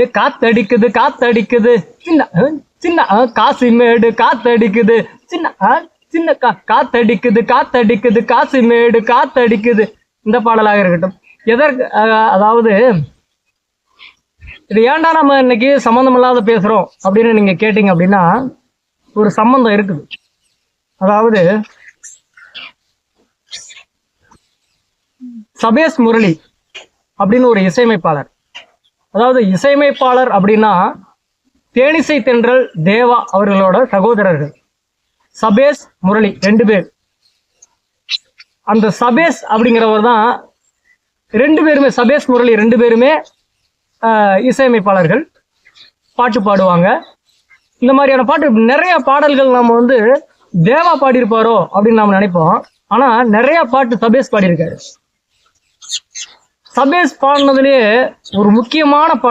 ஏ காத்தடிக்குது காத்தடிக்குது. சின்ன சின்ன காசி மேடு காத்தடிக்குது. சின்ன சின்ன கா காத்தடிக்குது காத்தடிக்குது காசி மேடு காத்தடிக்குது. இந்த பாடலாக இருக்கட்டும். எதற்கு அதாவது இது ஏன்டா நம்ம இன்னைக்கு சம்மந்தம் இல்லாத பேசுறோம் அப்படின்னு நீங்க கேட்டீங்க அப்படின்னா ஒரு சம்பந்தம் இருக்குது. அதாவது சபேஷ் முரளி அப்படின்னு ஒரு இசையமைப்பாளர். அதாவது இசையமைப்பாளர் அப்படின்னா தேனிசை தென்றல் தேவா அவர்களோட சகோதரர்கள். சபேஷ் முரளி ரெண்டு பேர். அந்த சபேஷ் அப்படிங்கிறவர் தான் ரெண்டு பேருமே சபேஷ் முரளி ரெண்டு பேருமே இசையமைப்பாளர்கள். பாட்டு பாடுவாங்க. இந்த மாதிரியான பாட்டு நிறைய பாடல்கள் நம்ம வந்து தேவா பாடியிருப்பாரோ அப்படின்னு நாம் நினைப்போம். ஆனால் நிறைய பாட்டு சபேஷ் பாடியிருக்காரு. சபேஸ் பாடினதுலேயே ஒரு முக்கியமான பாட்டு.